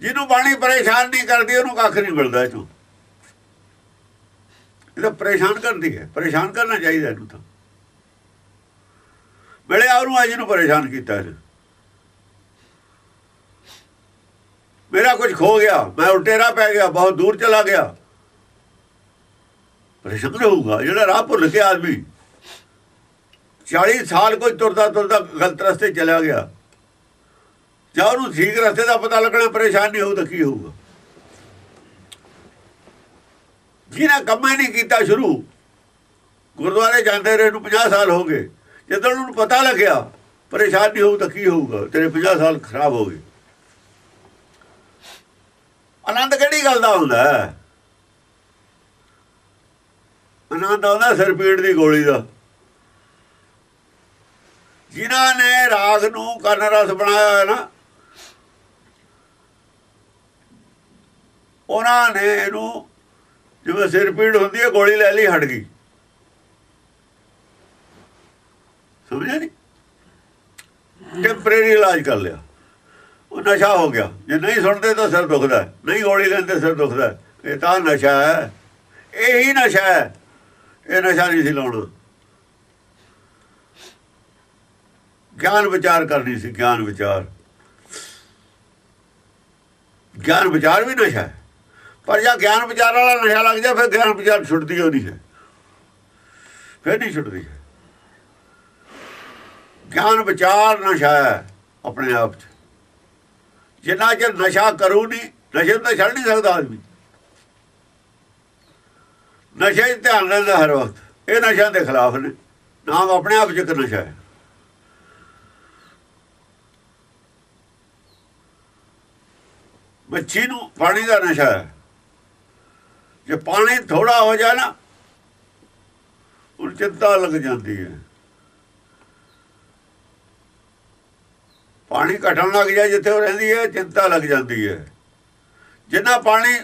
ਜਿਹਨੂੰ ਬਾਣੀ ਪਰੇਸ਼ਾਨ ਨਹੀਂ ਕਰਦੀ, ਉਹਨੂੰ ਕੱਖ ਨਹੀਂ ਮਿਲਦਾ ਇਹ ਇਹ ਤਾਂ ਪਰੇਸ਼ਾਨ ਕਰਦੀ ਹੈ। ਪਰੇਸ਼ਾਨ ਕਰਨਾ ਚਾਹੀਦਾ ਇਹਨੂੰ ਤਾਂ। ਮਿਲਿਆ ਉਹਨੂੰ, ਅੱਜ ਨੂੰ ਪਰੇਸ਼ਾਨ ਕੀਤਾ ਇਹਨੇ। ਮੇਰਾ ਕੁਝ ਖੋ ਗਿਆ, ਮੈਂ ਉਲਟੇਰਾ ਪੈ ਗਿਆ, ਬਹੁਤ ਦੂਰ ਚਲਾ ਗਿਆ। ਪਰੇਸ਼ਾਨ ਹੋਊਗਾ ਜਿਹੜਾ ਰਾਹ ਭੁੱਲ ਕੇ ਆਦਮੀ। 40 ਸਾਲ ਕੋਈ ਤੁਰਦਾ ਤੁਰਦਾ ਗਲਤ ਰਸਤੇ ਚਲਾ ਗਿਆ। ਜਾਂ ਉਹਨੂੰ ਠੀਕ ਰਸਤੇ ਦਾ ਪਤਾ ਲੱਗਣਾ, ਪਰੇਸ਼ਾਨ ਨਹੀਂ ਹੋਊ ਤਾਂ ਕੀ ਹੋਊਗਾ? ਜਿਹਨੇ ਕੰਮ ਹੀ ਨਹੀਂ ਕੀਤਾ ਸ਼ੁਰੂ, ਗੁਰਦੁਆਰੇ ਜਾਂਦੇ ਰਹੇ ਨੂੰ 50 ਸਾਲ ਹੋ ਗਏ। ਜਦੋਂ ਉਹਨੂੰ ਪਤਾ ਲੱਗਿਆ, ਪਰੇਸ਼ਾਨ ਨਹੀਂ ਹੋਊ ਤਾਂ ਕੀ ਹੋਊਗਾ? ਤੇਰੇ 50 ਸਾਲ ਖਰਾਬ ਹੋ ਗਏ। ਆਨੰਦ ਕਿਹੜੀ ਗੱਲ ਦਾ ਹੁੰਦਾ ਆਨੰਦ ਆਉਂਦਾ ਸਿਰ ਪੀੜ ਦੀ ਗੋਲੀ ਦਾ। ਜਿਨ੍ਹਾਂ ਨੇ ਰਾਗ ਨੂੰ ਕਰਨ ਰਸ ਬਣਾਇਆ ਹੈ ਨਾ ਉਹਨਾਂ ਨੇ ਇਹਨੂੰ ਜਿਵੇਂ ਸਿਰ ਪੀੜ ਹੁੰਦੀ ਹੈ, ਗੋਲੀ ਲੈ ਲਈ, ਹਟ ਗਈ। ਸਮਝਿਆ ਨਹੀਂ ਟੈਂਪਰੇਰੀ ਇਲਾਜ ਕਰ ਲਿਆ। ਉਹ ਨਸ਼ਾ ਹੋ ਗਿਆ। ਜੇ ਨਹੀਂ ਸੁਣਦੇ ਤਾਂ ਸਿਰ ਦੁਖਦਾ ਨਹੀਂ ਗੋਲੀ ਲੈਂਦੇ, ਸਿਰ ਦੁਖਦਾ ਇਹ ਤਾਂ ਨਸ਼ਾ ਹੈ। ਇਹੀ ਨਸ਼ਾ ਹੈ। ਇਹ ਨਸ਼ਾ ਨਹੀਂ ਸੀ ਲਾਉਣਾ। ਗਿਆਨ ਵਿਚਾਰ ਕਰਨੀ ਸੀ, ਗਿਆਨ ਵਿਚਾਰ। ਗਿਆਨ ਵਿਚਾਰ ਵੀ ਨਸ਼ਾ ਹੈ। ਪਰ ਜਾਂ ਗਿਆਨ ਵਿਚਾਰ ਵਾਲਾ ਨਸ਼ਾ ਲੱਗ ਜਾ, ਫਿਰ ਗਿਆਨ ਵਿਚਾਰ ਛੁੱਟਦੀ ਹੋ ਨਹੀਂ ਹੈ? ਫਿਰ ਨਹੀਂ ਛੁੱਟਦੀ। ਹੈ ਗਿਆਨ ਵਿਚਾਰ ਨਸ਼ਾ ਹੈ ਆਪਣੇ ਆਪ 'ਚ। ਜਿੰਨਾ ਚਿਰ ਨਸ਼ਾ ਕਰੂ ਨਹੀਂ ਨਸ਼ੇ ਨੂੰ ਤਾਂ ਛੱਡ ਨਹੀਂ ਸਕਦਾ ਆਦਮੀ। ਨਸ਼ੇ 'ਚ ਧਿਆਨ ਰਹਿੰਦਾ ਹਰ ਵਕਤ। ਇਹ ਨਸ਼ਿਆਂ ਦੇ ਖਿਲਾਫ ਨੇ। ਨਾਮ ਆਪਣੇ ਆਪ 'ਚ ਇੱਕ ਨਸ਼ਾ ਹੈ। ਮੱਛੀ ਨੂੰ ਪਾਣੀ ਦਾ ਨਸ਼ਾ ਹੈ। ਜੇ ਪਾਣੀ ਥੋੜਾ ਹੋ ਜਾਏ ਨਾ ਉਹ ਚਿੰਤਾ ਲੱਗ ਜਾਂਦੀ ਹੈ। ਪਾਣੀ ਘਟਣ ਲੱਗ ਜਾਏ ਜਿੱਥੇ ਉਹ ਰਹਿੰਦੀ ਹੈ, ਚਿੰਤਾ ਲੱਗ ਜਾਂਦੀ ਹੈ। ਜਿੰਨਾ ਪਾਣੀ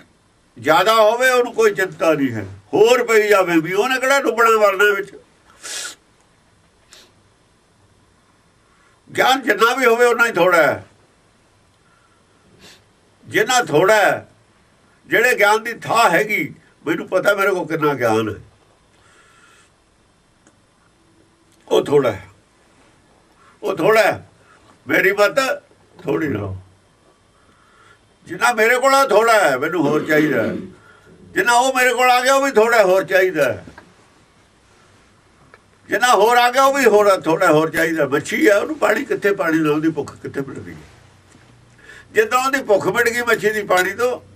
ਜ਼ਿਆਦਾ ਹੋਵੇ, ਉਹਨੂੰ ਕੋਈ ਚਿੰਤਾ ਨਹੀਂ ਹੈ। ਹੋਰ ਪਈ ਜਾਵੇ ਵੀ, ਉਹਨੇ ਕਿਹੜਾ ਡੁੱਬਣਾ ਵਰਨਾ ਵਿੱਚ? ਗਿਆਨ ਜਿੰਨਾ ਵੀ ਹੋਵੇ ਉਹਨਾਂ ਹੀ ਥੋੜਾ ਹੈ। ਜਿੰਨਾ ਥੋੜਾ ਹੈ ਜਿਹੜੇ ਗਿਆਨ ਦੀ ਥਾਂ ਹੈਗੀ, ਮੈਨੂੰ ਪਤਾ ਮੇਰੇ ਕੋਲ ਕਿੰਨਾ ਗਿਆਨ ਹੈ। ਉਹ ਥੋੜਾ ਹੈ। ਉਹ ਥੋੜਾ ਹੈ। ਮੇਰੀ ਮਤ ਥੋੜੀ ਨਾ ਜਿੰਨਾ ਮੇਰੇ ਕੋਲ ਥੋੜਾ ਹੈ। ਮੈਨੂੰ ਹੋਰ ਚਾਹੀਦਾ ਜਿੰਨਾ ਉਹ ਮੇਰੇ ਕੋਲ ਆ ਗਿਆ, ਉਹ ਵੀ ਥੋੜਾ ਹੋਰ ਚਾਹੀਦਾ ਜਿੰਨਾ ਹੋਰ ਆ ਗਿਆ, ਉਹ ਵੀ ਹੋਰ ਥੋੜਾ ਹੋਰ ਚਾਹੀਦਾ ਮੱਛੀ ਹੈ, ਉਹਨੂੰ ਪਾਣੀ ਕਿੱਥੇ, ਪਾਣੀ ਨਾਲ ਉਹਦੀ ਭੁੱਖ ਕਿੱਥੇ ਮਿਟਦੀ ਹੈ? ਜਦੋਂ ਉਹਦੀ ਭੁੱਖ ਮਿਟ ਗਈ ਮੱਛੀ ਦੀ ਪਾਣੀ ਤੋਂ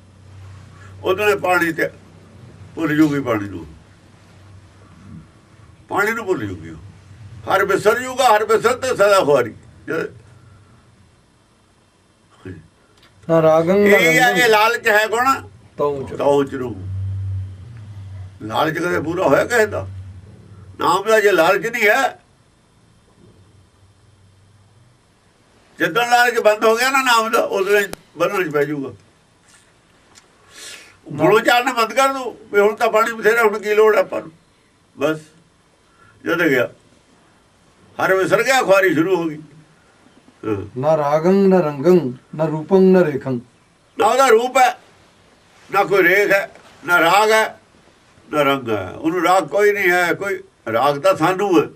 ਉਦੋਂ ਨੇ ਪਾਣੀ ਤੇ ਭੁੱਲ ਜੂਗੀ ਪਾਣੀ ਨੂੰ। ਪਾਣੀ ਨੂੰ ਭੁੱਲ ਜੂਗੀ। ਹਰ ਬਿਸਰ ਜੂਗਾ ਹਰ ਬਿਸਰ ਤੇ ਸਦਾ ਜਦ- ਨਾ ਰਾਗੰ ਇਹ ਹੈ ਇਹ ਲਾਲਚ ਹੈ ਗੁਣ ਤਉ ਚ। ਤਉ ਚਰੂ ਲਾਲਚ ਕਦੇ ਪੂਰਾ ਹੋਇਆ ਕਿਸੇ ਦਾ? ਨਾਮ ਦਾ ਜੇ ਲਾਲਚ ਨਹੀਂ ਹੈ ਜਦੋਂ ਲਾਲਚ ਬੰਦ ਹੋ ਗਿਆ ਨਾ ਨਾਮ ਦਾ ਉਦੋਂ ਬੰਨਣ ਚ ਪੈ ਜਾਊਗਾ ਗੁਰੂ ਚਾਲਣਾ ਬੰਦ ਕਰ ਦੋ ਵੀ ਹੁਣ ਤਾਂ ਪਾਣੀ ਬਥੇਰਾ ਹੁਣ ਕੀ ਲੋੜ ਆਪਾਂ ਨੂੰ? ਬਸ ਜਦ ਗਿਆ। ਹਰ ਵਿਸਰ ਗਿਆ ਖੁਆਰੀ ਸ਼ੁਰੂ ਹੋ ਗਈ। ਨਾ ਰਾਗੰ ਨਾ ਰੰਗੰ ਨਾ ਰੂਪੰ ਨਾ ਰੇਖੰ। ਨਾ ਉਹਦਾ ਰੂਪ ਹੈ ਨਾ ਕੋਈ ਰੇਖ ਹੈ ਨਾ ਰਾਗ ਹੈ ਨਾ ਰੰਗ ਹੈ। ਉਹਨੂੰ ਰਾਗ ਕੋਈ ਨਹੀਂ ਹੈ ਕੋਈ ਰਾਗ ਤਾਂ ਸਾਨੂੰ ਹੈ।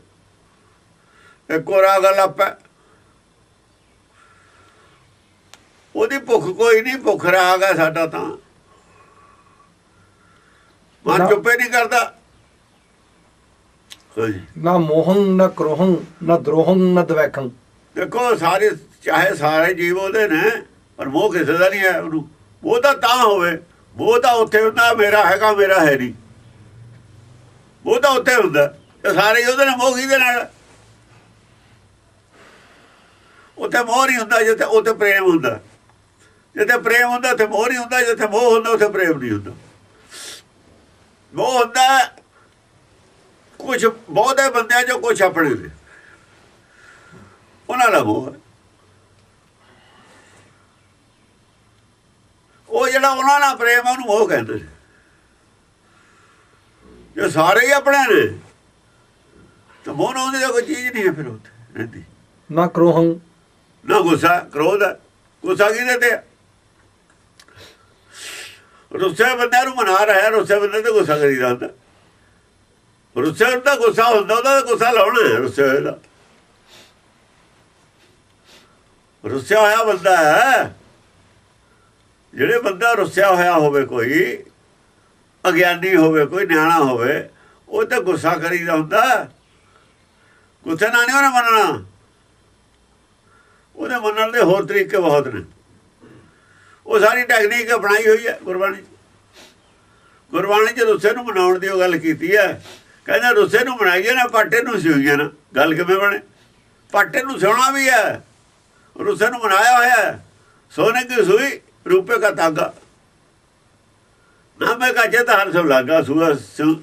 ਇੱਕੋ ਰਾਗ ਅਲੱਪ ਹੈ ਉਹਦੀ ਭੁੱਖ ਕੋਈ ਨਹੀਂ ਭੁੱਖ ਰਾਗ ਹੈ ਸਾਡਾ ਤਾਂ। ਮਨ ਚੁੱਪੇ ਨਹੀਂ ਕਰਦਾ। ਨਾ ਮੋਹੰ ਨਾ ਕ੍ਰੋਹੰ ਨਾ ਦ੍ਰੋਹੰ ਨਾ ਦਵੈਖੰ। ਦੇਖੋ ਸਾਰੇ ਚਾਹੇ ਸਾਰੇ ਜੀਵ ਉਹਦੇ ਨੇ ਪਰ ਮੋਹ ਕਿਸੇ ਦਾ ਨਹੀਂ ਹੈ ਉਹਨੂੰ। ਉਹ ਤਾਂ ਤਾਂ ਹੋਵੇ। ਉਹ ਤਾਂ ਉੱਥੇ ਹੁੰਦਾ ਮੇਰਾ ਹੈਗਾ ਮੇਰਾ ਹੈ ਨਹੀਂ। ਉਹ ਤਾਂ ਉੱਥੇ ਹੁੰਦਾ। ਤੇ ਸਾਰੇ ਉਹਦੇ ਨਾਲ ਮੋਹ ਦੇ ਨਾਲ? ਉੱਥੇ ਮੋਹ ਨਹੀਂ ਹੁੰਦਾ ਜਿੱਥੇ ਉੱਥੇ ਪ੍ਰੇਮ ਹੁੰਦਾ। ਜਿੱਥੇ ਪ੍ਰੇਮ ਹੁੰਦਾ ਉੱਥੇ ਮੋਹ ਨਹੀਂ ਹੁੰਦਾ ਜਿੱਥੇ ਮੋਹ ਹੁੰਦਾ ਉੱਥੇ ਪ੍ਰੇਮ ਨਹੀਂ ਹੁੰਦਾ। ਮੋਹ ਹੁੰਦਾ ਕੁਝ ਬਹੁਤੇ ਬੰਦਿਆਂ ਚੋਂ ਕੁਝ ਆਪਣੇ ਦੇ ਉਹਨਾਂ ਦਾ ਮੋਹ। ਉਹ ਜਿਹੜਾ ਉਹਨਾਂ ਨਾਲ ਪ੍ਰੇਮ ਉਹਨੂੰ ਮੋਹ ਕਹਿੰਦੇ ਨੇ। ਜੇ ਸਾਰੇ ਹੀ ਆਪਣੇ ਨੇ ਤਾਂ ਮੋਹ ਨਾ ਉਹਦੀ ਕੋਈ ਚੀਜ਼ ਨਹੀਂ ਹੈ ਫਿਰ ਉੱਥੇ ਰਹਿੰਦੀ। ਨਾ ਕ੍ਰੋਹੰ। ਨਾ ਗੁੱਸਾ ਕ੍ਰੋਧ ਗੁੱਸਾ ਕਿਹਦੇ ਤੇ? ਰੁੱਸੇ ਬੰਦਿਆਂ ਨੂੰ ਮਨਾ ਰਿਹਾ ਰੁੱਸੇ ਬੰਦੇ ਤੇ ਗੁੱਸਾ ਕਰੀਦਾ ਹੁੰਦਾ ਰੁੱਸੇ ਹੁੰਦਾ ਗੁੱਸਾ ਹੁੰਦਾ, ਉਹਦਾ ਗੁੱਸਾ ਲਾਉਣਾ ਰੁੱਸੇ ਹੋਏ ਦਾ ਰੁੱਸਿਆ ਹੋਇਆ ਬੰਦਾ ਹੈ। ਜਿਹੜੇ ਬੰਦਾ ਰੁੱਸਿਆ ਹੋਇਆ ਹੋਵੇ ਕੋਈ, ਅਗਿਆਨੀ ਹੋਵੇ ਕੋਈ, ਨਿਆਣਾ ਹੋਵੇ, ਉਹ ਤਾਂ ਗੁੱਸਾ ਕਰੀਦਾ ਹੁੰਦਾ। ਗੁੱਸੇ ਨਾਲ ਨਹੀਂ ਉਹਨੇ ਮੰਨਣਾ। ਉਹਦੇ ਮੰਨਣ ਦੇ ਹੋਰ ਤਰੀਕੇ ਬਹੁਤ ਨੇ। ਉਹ ਸਾਰੀ ਟੈਕਨੀਕ ਅਪਣਾਈ ਹੋਈ ਹੈ ਗੁਰਬਾਣੀ ਗੁਰਬਾਣੀ 'ਚ ਰੁੱਸੇ ਨੂੰ ਮਨਾਉਣ ਦੀ ਉਹ ਗੱਲ ਕੀਤੀ ਹੈ। ਕਹਿੰਦਾ ਰੁੱਸੇ ਨੂੰ ਮਨਾਈਏ ਨਾ, ਪਾਟੇ ਨੂੰ ਸਿਉਈਏ ਨਾ। ਗੱਲ ਕਿਵੇਂ ਬਣੇ? ਪਾਟੇ ਨੂੰ ਸਿਉਣਾ ਵੀ ਹੈ। ਰੁੱਸੇ ਨੂੰ ਮਨਾਇਆ ਹੋਇਆ ਹੈ। ਸੋਨੇ ਕੀ ਸੂਈ ਰੂਪੇ ਦਾ ਤਾਗਾ ਨਾ ਮੈਂ ਕਾਜੇ ਤਾਂ ਹਰ ਸਭ ਲਾਗਾ, ਸੂਆ ਸਿਉ।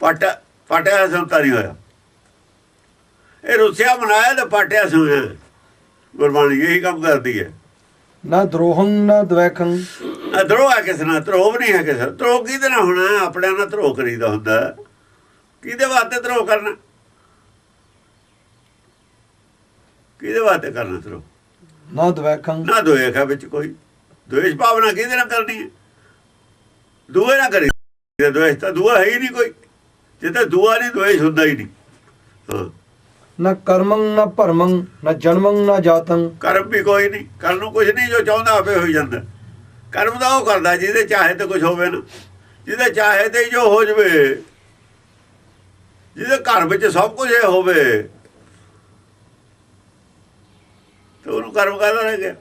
ਪਾਟਾ, ਪਾਟਿਆ ਸੰਤਾ ਨਹੀਂ ਹੋਇਆ। ਇਹ ਰੁੱਸਿਆ ਮਨਾਇਆ ਤੇ ਪਾਟਿਆ ਸੋਇਆ ਗੁਰਬਾਣੀ ਇਹੀ ਕੰਮ ਕਰਦੀ ਹੈ। ਨਾ ਦਰੋਹੰ ਨਾ ਦਵੈਖੰ ਧਰੋ ਹੈ ਕਿਸ ਨਾਲ ਧਰੋਵ ਨਹੀਂ ਹੈ ਕਿਸ ਨਾਲ। ਧਰੋ ਕਿਹਦੇ ਨਾਲ ਹੋਣਾ? ਆਪਣੇ ਨਾਲ ਧਰੋ ਕਰੀਦਾ ਹੁੰਦਾ। ਕਿਹਦੇ ਵਾਸਤੇ ਧਰੋ ਕਰਨਾ? ਕਿਹਦੇ ਵਾਸਤੇ ਕਰਨਾ ਧਰੋ ਨਾ ਦਵੈਖੰ ਨਾ ਦੋਏਖਾ ਵਿੱਚ ਕੋਈ। ਦੋਸ਼ ਭਾਵਨਾ ਕਿਹਦੇ ਨਾਲ ਕਰਨੀ ਹੈ? ਦੂਏ ਨਾਲ ਕਰੀ। ਦੋਸ਼ ਤਾਂ ਦੂਆ ਹੈ ਹੀ ਨਹੀਂ ਕੋਈ। ਜੇ ਤਾਂ ਦੂਆ ਨਹੀਂ ਦੋਸ਼ ਹੁੰਦਾ ਹੀ ਨਹੀਂ। ਹਾਂ। ਨਾ ਕਰਮੰ ਨਾ ਭਰਮੰ ਨਾ ਜਨਮੰ ਨਾ ਜਾਤੰ। ਕਰਮ ਵੀ ਕੋਈ ਨਹੀਂ ਕਰਨ ਨੂੰ ਕੁਝ ਨਹੀਂ ਜੋ ਚਾਹੁੰਦਾ ਆਪੇ ਹੋਈ ਜਾਂਦਾ। ਕਰਮ ਦਾ ਉਹ ਕਰਦਾ ਜਿਹਦੇ ਚਾਹੇ ਤੇ ਕੁਝ ਹੋਵੇ ਨਾ। ਜਿਹਦੇ ਚਾਹੇ ਤੇ ਜੋ ਹੋ ਜਵੇ। ਜਿਹਦੇ ਘਰ ਵਿੱਚ ਸਭ ਕੁਝ ਇਹ ਹੋਵੇ। ਤੇ ਉਹਨੂੰ ਕਰਮ ਕਰਦਾ ਰਹਿ ਗਿਆ?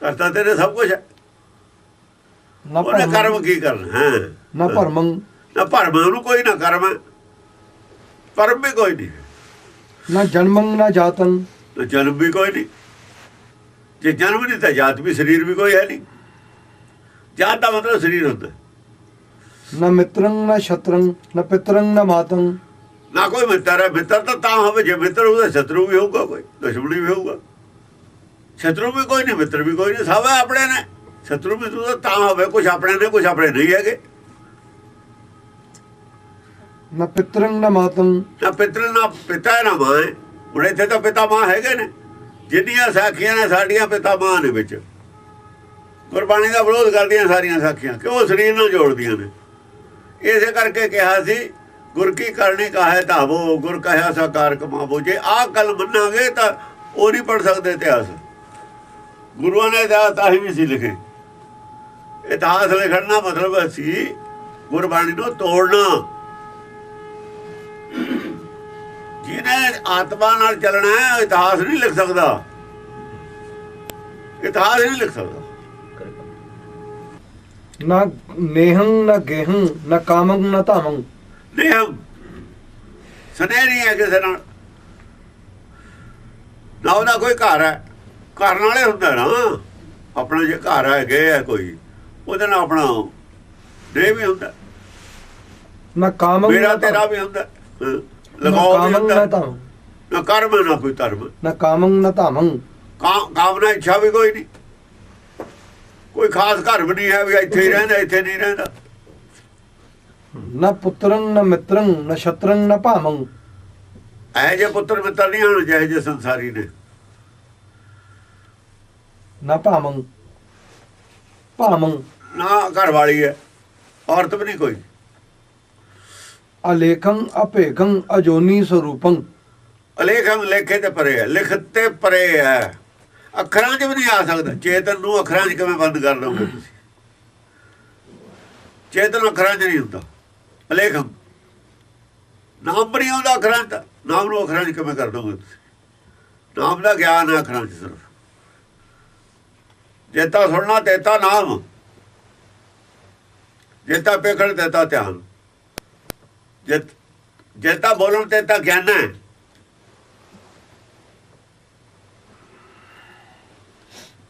ਕਰਤਾ ਤੇਰੇ ਸਭ ਕੁਝ ਹੈ। ਨਾ ਉਹਨੇ ਕਰਮ ਕੀ ਕਰਨਾ? ਹੈ। ਨਾ ਭਰਮੰ। ਨਾ ਭਰਮ ਉਹਨੂੰ ਕੋਈ ਨਾ ਕਰਮ। ਪਰਮ ਵੀ ਕੋਈ ਨਹੀਂ। ਨਾ ਜਨਮੰ ਨਾ ਜਾਤੰ ਤੇ ਜਨਮ ਵੀ ਕੋਈ ਨਹੀਂ। ਜੇ ਜਨਮ ਨਹੀਂ ਤਾਂ ਜਾਤ ਵੀ ਸਰੀਰ ਵੀ ਕੋਈ ਹੈ ਨਹੀਂ। ਜਾਤ ਦਾ ਮਤਲਬ ਸਰੀਰ ਹੁੰਦਾ। ਨਾ ਮਿੱਤਰੰ ਨਾ ਸ਼ਤਰੰ ਨਾ ਪਿਤਰੰ ਨਾ ਮਾਤੰ ਨਾ ਕੋਈ ਮਿੱਤਰ ਹੈ। ਮਿੱਤਰ ਤਾਂ ਤਾਂ ਹੋਵੇ। ਜੇ ਮਿੱਤਰ ਉਹਦਾ ਸ਼ਤਰੂ ਵੀ ਹੋਊਗਾ ਕੋਈ ਦੁਸ਼ਮਣੀ ਵੀ ਹੋਊਗਾ। ਸ਼ਤਰੂ ਵੀ ਕੋਈ ਨਹੀਂ ਮਿੱਤਰ ਵੀ ਕੋਈ ਨਹੀਂ। ਸਭ ਆਪਣੇ ਨੇ। ਸ਼ਤਰੂ ਵੀ ਤਾਂ ਹੋਵੇ। ਕੁਝ ਆਪਣੇ ਨੇ ਕੁਝ ਆਪਣੇ ਨਹੀਂ ਹੈਗੇ। ਨਾ ਪਿਤਰੰ ਨਾ ਮਾਤੰ ਨਾ ਪਿਤਰ ਨਾ ਪਿਤਾ ਹੈ, ਨਾ ਮਾਂ ਹੈ। ਹੁਣ ਇੱਥੇ ਤਾਂ ਪਿਤਾ ਮਾਂ ਹੈਗੇ ਨੇ। ਜਿੰਨੀਆਂ ਸਾਖੀਆਂ ਨੇ ਸਾਡੀਆਂ ਪਿਤਾ ਮਾਂ ਨੇ ਵਿੱਚ। ਗੁਰਬਾਣੀ ਦਾ ਵਿਰੋਧ ਕਰਦੀਆਂ ਸਾਰੀਆਂ ਸਾਖੀਆਂ। ਕਿਉਂ ਸਰੀਰ ਨਾਲ ਜੋੜਦੀਆਂ ਨੇ? ਇਸੇ ਕਰਕੇ ਕਿਹਾ ਸੀ ਗੁਰ ਕੀ ਕਰਨੀ ਕਾਹੇ ਧਾਵੋ ਗੁਰ ਕਹਿਆ ਸਾਕਾਰ ਕਮਾਵੋ। ਜੇ ਆਹ ਗੱਲ ਮੰਨਾਂਗੇ ਤਾਂ ਉਹ ਨਹੀਂ ਪੜ ਸਕਦੇ ਇਤਿਹਾਸ। ਗੁਰੂਆਂ ਨੇ ਤਾਂ ਤਾਂ ਹੀ ਨਹੀਂ ਸੀ ਲਿਖੇ। ਇਤਿਹਾਸ ਲਿਖਣ ਦਾ ਮਤਲਬ ਸੀ ਗੁਰਬਾਣੀ ਨੂੰ ਤੋੜਨਾ। ਜਿਹਨੇ ਆਤਮਾ ਨਾਲ ਚੱਲਣਾ ਹੈ ਇਤਿਹਾਸ ਨਹੀਂ ਲਿਖ ਸਕਦਾ। ਇਤਿਹਾਸ ਨਹੀਂ ਲਿਖ ਸਕਦਾ। ਨਾ ਨੇਹੰ ਨਾ ਗੇਹੰ ਨਾ ਕਾਮੰ ਨਾ ਧਾਮੰ। ਨਿਯਮ ਸਨੇਹ ਨਹੀਂ ਹੈ ਕਿਸੇ ਨਾਲ। ਨਾ ਉਹਦਾ ਕੋਈ ਘਰ ਹੈ। ਘਰ ਨਾਲੇ ਹੁੰਦਾ ਨਾ। ਆਪਣਾ ਜੇ ਘਰ ਹੈ ਗਏ ਹੈ ਕੋਈ ਉਹਦੇ ਨਾਲ ਆਪਣਾ ਦੇ ਵੀ ਹੁੰਦਾ। ਨਾ ਕਾਮੰ ਮੇਰਾ ਤੇਰਾ। ਵੀ ਹੁੰਦਾ। ਨਾ ਲਗਾਓ ਵੀ ਕਾਮੰ ਨਾ ਹੁੰਦਾ ਧਾਮੰ। ਨਾ ਕਰਮ ਨਾ ਕੋਈ ਧਰਮ। ਨਾ ਕਾਮੰ ਨਾ ਧਾਮੰ। ਕਾਂ ਕਾਮਨਾ ਇੱਛਾ ਵੀ ਕੋਈ ਨਹੀਂ। ਕੋਈ ਖਾਸ ਘਰ ਵੀ ਨਹੀਂ ਹੈ ਵੀ ਇੱਥੇ ਹੀ ਰਹਿੰਦਾ ਇੱਥੇ ਨਹੀਂ ਰਹਿੰਦਾ ਨਾ ਪੁੱਤਰੰ ਨਾ ਮਿੱਤਰੰ ਨਾ ਸ਼ਤਰੰ ਨਾ ਭਾਮੰ। ਐ ਜੇ ਪੁੱਤਰ ਮਿੱਤਰ ਨਹੀਂ ਹੋਣ ਚਾਹੇ ਜੇ ਸੰਸਾਰੀ ਨੇ। ਨਾ ਭਾਮੰ। ਭਾਮੰ। ਨਾ ਘਰ ਵਾਲੀ ਹੈ। ਔਰਤ ਵੀ ਨਹੀਂ ਕੋਈ। ਅਲੇਖੰ ਅਭੇਖੰ ਅਜੋਨੀ ਸਰੂਪੰ। ਅਲੇਖਮ ਲੇਖੇ ਤੇ ਪਰੇ ਹੈ ਲਿਖਤ ਤੇ ਪਰੇ ਹੈ। ਅੱਖਰਾਂ 'ਚ ਵੀ ਨਹੀਂ ਆ ਸਕਦਾ। ਚੇਤਨ ਨੂੰ ਅੱਖਰਾਂ 'ਚ ਕਿਵੇਂ ਬੰਦ ਕਰ ਦੋਗੇ ਤੁਸੀਂ? ਚੇਤਨ ਅੱਖਰਾਂ 'ਚ ਨਹੀਂ ਹੁੰਦਾ। ਅਲੇਖਮ ਨਾਮ ਵੀ ਨਹੀਂ ਆਉਂਦਾ ਅੱਖਰਾਂ 'ਚ। ਨਾਮ ਨੂੰ ਅੱਖਰਾਂ 'ਚ ਕਿਵੇਂ ਕਰ ਦੋਗੇ ਤੁਸੀਂ? ਨਾਮ ਦਾ ਗਿਆਨ ਹੈ ਅੱਖਰਾਂ 'ਚ ਸਿਰਫ। ਜੇਤਾ ਸੁਣਨਾ, ਤੇਤਾ ਨਾਮ। ਜੇਤਾ ਪੇਖਣ, ਤੇਤਾ ਧਿਆਨ। ਜੇਤ ਜੇਤਾ ਬੋਲਣ ਤੇ ਤਾਂ ਗਿਆਨ ਹੈ।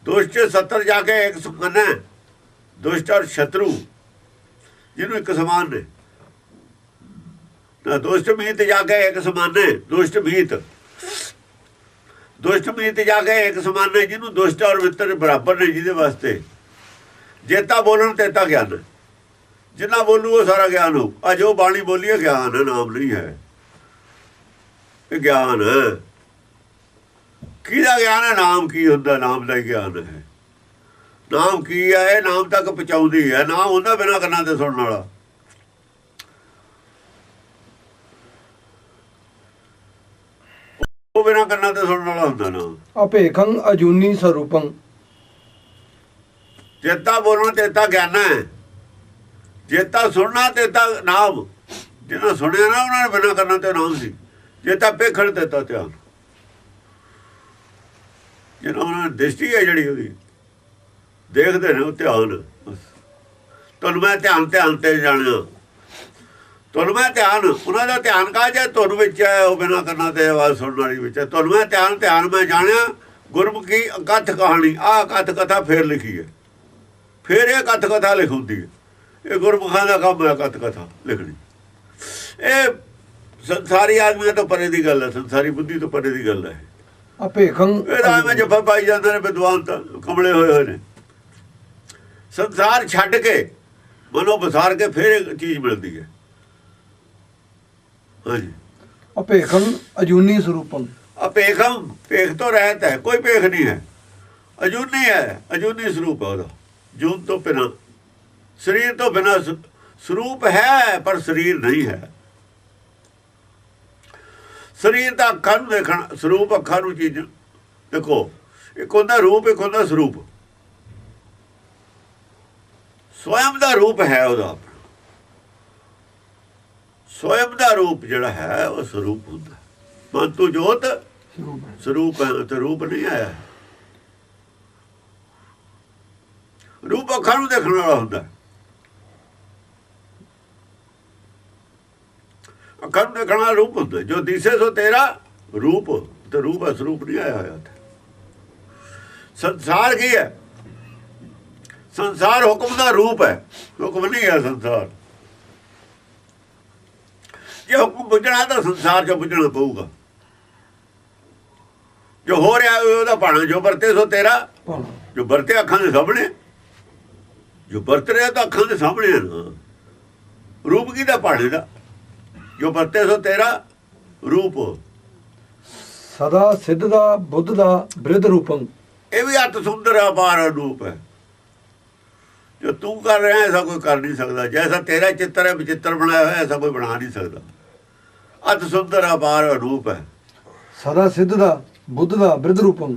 ਦੁਸ਼ਟ 70 ਜਾ ਕੇ ਇੱਕ ਸੁਖਨ ਹੈ। ਦੁਸ਼ਟ ਔਰ ਸ਼ਤਰੂ, ਜਿਹਨੂੰ ਇੱਕ ਸਮਾਨ ਨੇ। ਨਾ ਦੁਸ਼ਟ ਮੀਤ ਜਾ ਕੇ ਇੱਕ ਸਮਾਨ ਨੇ ਦੁਸ਼ਟ ਮੀਤ। ਦੁਸ਼ਟ ਮੀਤ ਜਾ ਕੇ ਇੱਕ ਸਮਾਨ ਨੇ ਜਿਹਨੂੰ ਦੁਸ਼ਟ ਔਰ ਮਿੱਤਰ ਬਰਾਬਰ ਨੇ ਜਿਹਦੇ ਵਾਸਤੇ। ਜੇਤਾ ਬੋਲਣ ਤੇਤਾ ਗਿਆਨ ਜਿੰਨਾ ਬੋਲੂ ਉਹ ਸਾਰਾ ਗਿਆਨ ਹੋ ਆ ਜੋ ਬਾਣੀ ਬੋਲੀ ਹੈ ਗਿਆਨ ਹੈ ਨਾਮ ਨਹੀਂ ਹੈ। ਇਹ ਗਿਆਨ ਹੈ। ਕਿਹਦਾ ਗਿਆਨ ਹੈ? ਨਾਮ ਕੀ ਹੁੰਦਾ? ਨਾਮ ਦਾ ਗਿਆਨ ਹੈ। ਨਾਮ ਕੀ ਹੈ? ਇਹ ਨਾਮ ਤੱਕ ਪਹੁੰਚਾਉਂਦੀ ਹੈ। ਨਾਮ ਹੁੰਦਾ ਬਿਨਾਂ ਕੰਨਾਂ ਤੇ ਸੁਣਨ ਵਾਲਾ। ਉਹ ਬਿਨਾਂ ਕੰਨਾਂ ਤੇ ਸੁਣਨ ਵਾਲਾ ਹੁੰਦਾ ਨਾਮ। ਅਭੇਖੰ ਅਜੂਨੀ ਸਰੂਪੰ। ਚੇਤਾ ਬੋਲਣਾ ਚੇਤਾ ਗਿਆਨ ਹੈ। ਜੇ ਤਾਂ ਸੁਣਨਾ ਤੇ ਤਾਂ ਨਾਮ। ਜਿਹਨਾਂ ਸੁਣਿਆ ਨਾ, ਉਹਨਾਂ ਨੇ ਬਿਨਾਂ ਕਰਨਾ ਤੇ ਨਾਮ ਸੀ। ਚੇਤਾ ਪੇਖਣ ਦਿੱਤਾ ਧਿਆਨ। ਜਿਹਨਾਂ ਉਹਨਾਂ ਦੀ ਦ੍ਰਿਸ਼ਟੀ ਹੈ ਜਿਹੜੀ ਉਹਦੀ, ਦੇਖਦੇ ਨੇ ਉਹ ਧਿਆਨ ਤੁਹਾਨੂੰ ਮੈਂ ਧਿਆਨ ਧਿਆਨ ਤੇ ਜਾਣਿਆ। ਤੁਹਾਨੂੰ ਮੈਂ ਧਿਆਨ, ਉਹਨਾਂ ਦਾ ਧਿਆਨ ਕਾ ਜੇ ਤੁਹਾਨੂੰ ਵਿੱਚ ਹੈ, ਉਹ ਬਿਨਾਂ ਕਰਨਾ ਤੇ ਆਵਾਜ਼ ਸੁਣਨ ਵਾਲੀ ਵਿੱਚ ਹੈ। ਤੁਹਾਨੂੰ ਮੈਂ ਧਿਆਨ ਧਿਆਨ ਮੈਂ ਜਾਣਿਆ, ਗੁਰਮੁਖੀ ਕਥ ਕਹਾਣੀ, ਆਹ ਕਥ ਕਥਾ ਫੇਰ ਲਿਖੀ ਹੈ। ਫਿਰ ਇਹ ਕਥ ਕਥਾ ਲਿਖਉਂਦੀ ਹੈ। ਇਹ ਗੁਰਮੁਖਾਂ ਦਾ ਕੰਮ ਹੈ ਕਥ ਕਥਾ ਲਿਖਣੀ। ਇਹ ਸੰਸਾਰੀ ਆਦਮੀਆਂ ਤੋਂ ਪਰੇ ਦੀ ਗੱਲ ਹੈ ਸੰਸਾਰੀ ਬੁੱਧੀ ਤੋਂ ਪਰੇ ਦੀ ਗੱਲ ਹੈ। ਅਭੇਖੰ ਇਹਦਾ ਮੈਂ ਜੱਫਾ ਪਾਈ ਜਾਂਦੇ ਨੇ ਵਿਦਵਾਨ ਤਾਂ ਕਮਲੇ ਹੋਏ ਹੋਏ ਨੇ। ਸੰਸਾਰ ਛੱਡ ਕੇ ਮਨੋਂ ਬਸਾਰ ਕੇ ਫਿਰ ਇੱਕ ਚੀਜ਼ ਮਿਲਦੀ ਹੈ। ਹਾਂਜੀ। ਅਭੇਖੰ ਅਜੂਨੀ ਸਰੂਪੰ। ਅਪੇਖਮ ਪੇਖ ਤੋਂ ਰਹਿਤ ਹੈ ਕੋਈ ਪੇਖ ਨਹੀਂ ਹੈ। ਅਜੂਨੀ ਹੈ ਅਜੂਨੀ ਸਰੂਪ ਹੈ ਉਹਦਾ। ਜੂਨ ਤੋਂ ਬਿਨਾਂ। ਸਰੀਰ ਤੋਂ ਬਿਨਾਂ ਸਰੂਪ ਹੈ ਪਰ ਸਰੀਰ ਨਹੀਂ ਹੈ। ਸਰੀਰ ਦਾ ਅੱਖਾਂ ਨੂੰ ਦੇਖਣ ਸਰੂਪ ਅੱਖਾਂ ਨੂੰ ਚੀਜ਼ ਦੇਖੋ ਇੱਕ ਹੁੰਦਾ ਰੂਪ ਇੱਕ ਹੁੰਦਾ ਸਰੂਪ। ਸਵਯੰ ਦਾ ਰੂਪ ਹੈ ਉਹਦਾ ਆਪਣਾ। ਸਵਯੰ ਦਾ ਰੂਪ ਜਿਹੜਾ ਹੈ ਉਹ ਸਰੂਪ ਹੁੰਦਾ। ਮਨ ਤੋਂ ਜੋਤ ਸਰੂਪ ਹੈ। ਸਰੂਪ ਹੈ ਤੇ ਰੂਪ ਨਹੀਂ ਆਇਆ। ਰੂਪ ਅੱਖਾਂ ਨੂੰ ਦੇਖਣ ਵਾਲਾ ਹੁੰਦਾ। ਅੱਖਾਂ ਨੂੰ ਦੇਖਣ ਰੂਪ ਹੁੰਦਾ ਜੋ ਦਿਸੇ ਸੋ ਤੇਰਾ ਰੂਪ ਤੇ ਰੂਪ ਹੈ ਸਰੂਪ ਨਹੀਂ ਆਇਆ ਹੋਇਆ। ਸੰਸਾਰ ਕੀ ਹੈ? ਸੰਸਾਰ ਹੁਕਮ ਦਾ ਰੂਪ ਹੈ ਹੁਕਮ ਨਹੀਂ ਹੈ ਸੰਸਾਰ। ਜੇ ਹੁਕਮ ਬੁੱਝਣਾ ਤਾਂ ਸੰਸਾਰ ਚੋਂ ਬੁੱਝਣਾ ਪਊਗਾ। ਜੋ ਹੋ ਰਿਹਾ ਉਹਦਾ ਪਾਣਾ ਜੋ ਵਰਤੇ ਸੋ ਤੇਰਾ ਭਾਣਾ। ਜੋ ਵਰਤੇ ਅੱਖਾਂ ਦੇ ਸਾਹਮਣੇ ਜੋ ਵਰਤ ਰਿਹਾ ਤਾਂ ਅੱਖਾਂ ਦੇ ਸਾਹਮਣੇ ਰੂਪ ਕੀ ਦਾ ਪਾਣੇ ਦਾ? ਜੋ ਵਰਤੇ ਸੋ ਤੇਰਾ ਰੂਪ। ਸਦਾ ਸਿੱਧ ਦਾ ਬੁੱਧ ਦਾ ਬ੍ਰਿਧ ਰੂਪੰ। ਇਹ ਵੀ ਅਤ ਸੁੰਦਰ ਅਪਾਰ ਰੂਪ ਹੈ। ਜੋ ਤੂੰ ਕਰ ਰਿਹਾ ਐਸਾ ਕੋਈ ਕਰ ਨਹੀਂ ਸਕਦਾ। ਜੈਸਾ ਤੇਰਾ ਚਿੱਤਰ ਹੈ ਵਿਚਿੱਤਰ ਬਣਾਇਆ ਹੋਇਆ ਐਸਾ ਕੋਈ ਬਣਾ ਨਹੀਂ ਸਕਦਾ। ਅਤ ਸੁੰਦਰ ਅਪਾਰ ਰੂਪ ਹੈ। ਸਦਾ ਸਿੱਧ ਦਾ ਬੁੱਧ ਦਾ ਬ੍ਰਿਧ ਰੂਪੰ।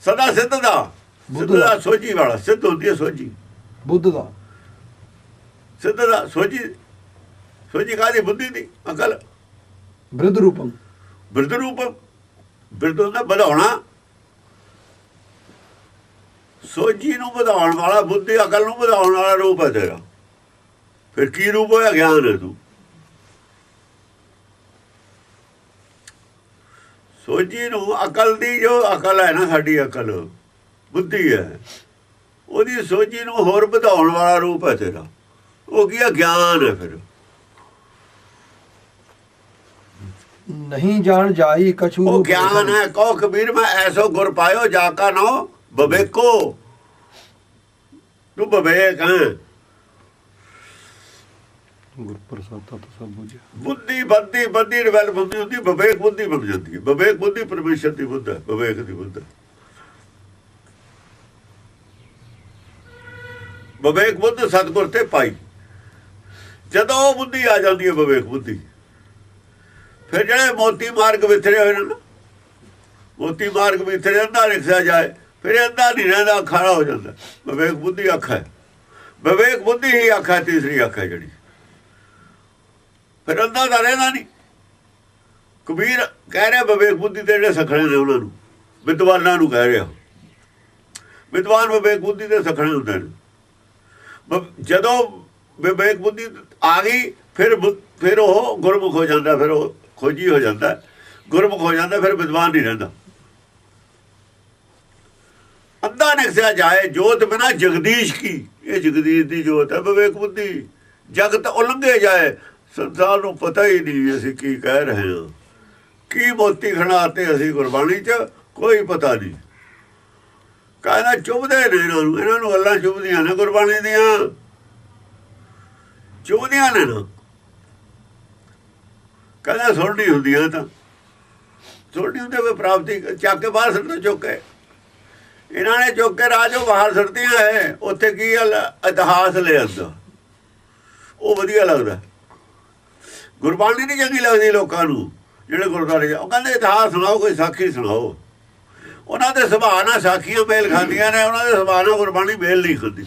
ਸਦਾ ਸਿੱਧ ਦਾ। ਬੁੱਧ ਦਾ। ਸੋਝੀ ਵਾਲਾ। ਸਿੱਧ ਹੁੰਦੀ ਹੈ ਸੋਝੀ। ਬੁੱਧ ਦਾ। ਸਿੱਧ ਦਾ ਸੋਝੀ ਸੋਝੀ ਕਾਦੀ ਬੁੱਧੀ ਦੀ? ਅਕਲ ਬ੍ਰਿਧ ਰੂਪੰ। ਬਿਰਧ ਰੂਪ। ਬਿਰਧ ਹੁੰਦਾ ਵਧਾਉਣਾ। ਸੋਝੀ ਨੂੰ ਵਧਾਉਣ ਵਾਲਾ ਬੁੱਧੀ ਅਕਲ ਨੂੰ ਵਧਾਉਣ ਵਾਲਾ ਰੂਪ ਹੈ ਤੇਰਾ। ਫਿਰ ਕੀ ਰੂਪ ਹੋਇਆ? ਗਿਆਨ ਹੈ ਤੂੰ। ਸੋਝੀ ਨੂੰ ਅਕਲ ਦੀ ਜੋ ਅਕਲ ਹੈ ਨਾ ਸਾਡੀ ਅਕਲ ਬੁੱਧੀ ਹੈ। ਉਹਦੀ ਸੋਝੀ ਨੂੰ ਹੋਰ ਵਧਾਉਣ ਵਾਲਾ ਰੂਪ ਹੈ ਤੇਰਾ। ਉਹ ਕੀ ਹੈ? ਗਿਆਨ ਹੈ ਫਿਰ। ਨਹੀਂ ਜਾਣ ਜਾਈ ਕਛੂ ਉਹ ਗਿਆਨ ਹੈ ਕਹੋ ਕਬੀਰ ਮੈਂ ਐਸੋ ਗੁਰ ਪਾਇਓ ਜਾ ਕਾ ਨੋ ਬਵੇਕੋ। ਤੂੰ ਬਵੇਕ ਹੈ। ਗੁਰ ਪ੍ਰਸਾਦਾ ਤਾਂ ਸਭ ਬੁਝਿਆ ਬੁੱਧੀ ਬੰਦੀ ਬੰਦੀ ਡਿਵੈਲਪ ਹੁੰਦੀ ਹੁੰਦੀ ਬਵੇਕ ਬੁੱਧੀ ਬਣ ਜਾਂਦੀ ਹੈ। ਬਵੇਕ ਬੁੱਧੀ ਪਰਮੇਸ਼ਰ ਦੀ ਬੁੱਧ ਹੈ ਬਵੇਕ ਦੀ ਬੁੱਧ ਹੈ। ਬਵੇਕ ਬੁੱਧ ਸਤਗੁਰ ਤੇ ਪਾਈ। ਜਦੋਂ ਉਹ ਬੁੱਧੀ ਆ ਜਾਂਦੀ ਹੈ ਬਵੇਕ ਬੁੱਧੀ। ਫਿਰ ਜਿਹੜੇ ਮੋਤੀ ਮਾਰਗ ਵਿਥਰੇ ਹੋਏ ਨੇ ਮੋਤੀ ਮਾਰਗ ਵਿਥਰੇ ਅੰਧਾ ਲਿਖਿਆ ਜਾਏ, ਫਿਰ ਇਹ ਨਹੀਂ ਰਹਿੰਦਾ ਖਾਣਾ ਹੋ ਜਾਂਦਾ। ਬਵੇਕ ਬੁੱਧੀ ਅੱਖ ਹੈ। ਬਵੇਕ ਬੁੱਧੀ ਹੀ ਅੱਖ ਹੈ, ਤੀਸਰੀ ਅੱਖ ਹੈ ਜਿਹੜੀ। ਫਿਰ ਅੰਧਾ ਤਾਂ ਰਹਿੰਦਾ ਨਹੀਂ। ਕਬੀਰ ਕਹਿ ਰਿਹਾ, ਵਿਵੇਕ ਬੁੱਧੀ ਦੇ ਜਿਹੜੇ ਸਖਣੇ ਨੇ ਉਹਨਾਂ ਨੂੰ, ਵਿਦਵਾਨਾਂ ਨੂੰ ਕਹਿ ਰਿਹਾ। ਵਿਦਵਾਨ ਵਿਵੇਕ ਬੁੱਧੀ ਦੇ ਸਖਣੇ ਹੁੰਦੇ ਨੇ। ਜਦੋਂ ਵਿਵੇਕ ਬੁੱਧੀ ਆ ਗਈ, ਫਿਰ ਫਿਰ ਉਹ ਗੁਰਮੁਖ ਹੋ ਜਾਂਦਾ, ਫਿਰ ਉਹ ਖੋਜੀ ਹੋ ਜਾਂਦਾ, ਗੁਰਮੁਖ ਹੋ ਜਾਂਦਾ, ਫਿਰ ਵਿਦਵਾਨ ਨਹੀਂ ਰਹਿੰਦਾ। ਅੰਧਾ ਨਿਕਸਿਆ ਜਾਏ, ਜੋਤ ਬਿਨਾ ਜਗਦੀਸ਼ ਕੀ? ਇਹ ਜਗਦੀਸ਼ ਦੀ ਜੋਤ ਹੈ, ਵਿਵੇਕ ਬੁੱਧੀ। ਜਗਤ ਉਲੰਘੇ ਜਾਏ, ਸੰਸਾਰ ਨੂੰ ਪਤਾ ਹੀ ਨਹੀਂ ਅਸੀਂ ਕੀ ਕਹਿ ਰਹੇ ਹਾਂ। ਕੀ ਮੋਤੀ ਖਣਾਤੇ ਅਸੀਂ ਗੁਰਬਾਣੀ 'ਚ ਕੋਈ ਪਤਾ ਨਹੀਂ। ਕਹਿੰਦਾ ਚੁੱਭਦੇ ਨੇ ਇਹਨਾਂ ਨੂੰ ਇਹਨਾਂ ਨੂੰ ਗੱਲਾਂ ਚੁੱਭਦੀਆਂ ਨੇ ਗੁਰਬਾਣੀ ਦੀਆਂ। ਚੁੱਭਦੀਆਂ ਨੇ ਨਾ। ਕਹਿੰਦਾ ਸੁਣਨੀ ਹੁੰਦੀਆਂ ਤਾਂ। ਸੁਣਨੀ ਹੁੰਦੇ ਵੇ ਪ੍ਰਾਪਤੀ ਚੱਕ ਕੇ ਬਾਹਰ ਸੁੱਟ ਚੁੱਕ ਕੇ। ਇਹਨਾਂ ਨੇ ਚੁੱਕ ਕੇ ਰਾਜੋ ਬਾਹਰ ਸੁੱਟਦੀਆਂ ਹੈ ਉੱਥੇ ਕੀ ਆ ਇਤਿਹਾਸ ਲੈ ਆਂਦਾ ਉਹ ਵਧੀਆ ਲੱਗਦਾ। ਗੁਰਬਾਣੀ ਨਹੀਂ ਚੰਗੀ ਲੱਗਦੀ ਲੋਕਾਂ ਨੂੰ, ਜਿਹੜੇ ਗੁਰਦੁਆਰੇ ਜਾ- ਉਹ ਕਹਿੰਦੇ ਇਤਿਹਾਸ ਸੁਣਾਓ, ਕੋਈ ਸਾਖੀ ਸੁਣਾਓ। ਉਹਨਾਂ ਦੇ ਸੁਭਾਅ ਨਾਲ ਸਾਖੀਆਂ ਮੇਲ ਖਾਂਦੀਆਂ ਨੇ, ਉਹਨਾਂ ਦੇ ਸੁਭਾਅ ਨਾਲ ਗੁਰਬਾਣੀ ਮੇਲ ਨਹੀਂ ਖਾਂਦੀ।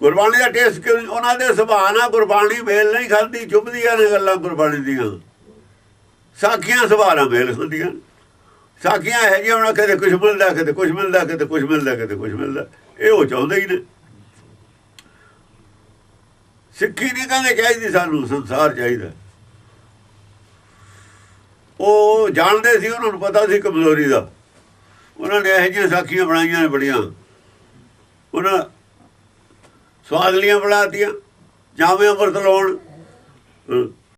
ਗੁਰਬਾਣੀ ਦਾ ਟੇਸਟ ਕਿਉਂ ਉਹਨਾਂ ਦੇ ਸੁਭਾਅ ਨਾਲ ਗੁਰਬਾਣੀ ਮੇਲ ਨਹੀਂ ਖਾਂਦੀ ਚੁੱਭਦੀਆਂ ਨੇ ਗੱਲਾਂ ਗੁਰਬਾਣੀ ਦੀਆਂ। ਸਾਖੀਆਂ ਸੁਭਾਅ ਨਾਲ ਮੇਲ ਖਾਂਦੀਆਂ। ਸਾਖੀਆਂ ਹੈ ਜੀ ਉਹਨਾਂ ਕਦੇ ਕੁਝ ਮਿਲਦਾ, ਕਦੇ ਕੁਝ ਮਿਲਦਾ, ਕਦੇ ਕੁਝ ਮਿਲਦਾ, ਕਦੇ ਕੁਝ ਮਿਲਦਾ। ਇਹ ਉਹ ਚਾਹੁੰਦੇ ਹੀ ਨੇ। ਸਿੱਖੀ ਨਹੀਂ ਕਹਿੰਦੇ ਚਾਹੀਦੀ ਸਾਨੂੰ, ਸੰਸਾਰ ਚਾਹੀਦਾ। ਉਹ ਜਾਣਦੇ ਸੀ, ਉਹਨਾਂ ਨੂੰ ਪਤਾ ਸੀ ਕਮਜ਼ੋਰੀ ਦਾ। ਉਹਨਾਂ ਨੇ ਇਹੋ ਜਿਹੀਆਂ ਸਾਖੀਆਂ ਬਣਾਈਆਂ ਨੇ ਬੜੀਆਂ। ਉਹਨਾਂ ਸਵਾਦਲੀਆਂ ਬਣਾਤੀਆਂ ਜਾਵੇਂ ਅੰਮ੍ਰਿਤ ਲਾਉਣ।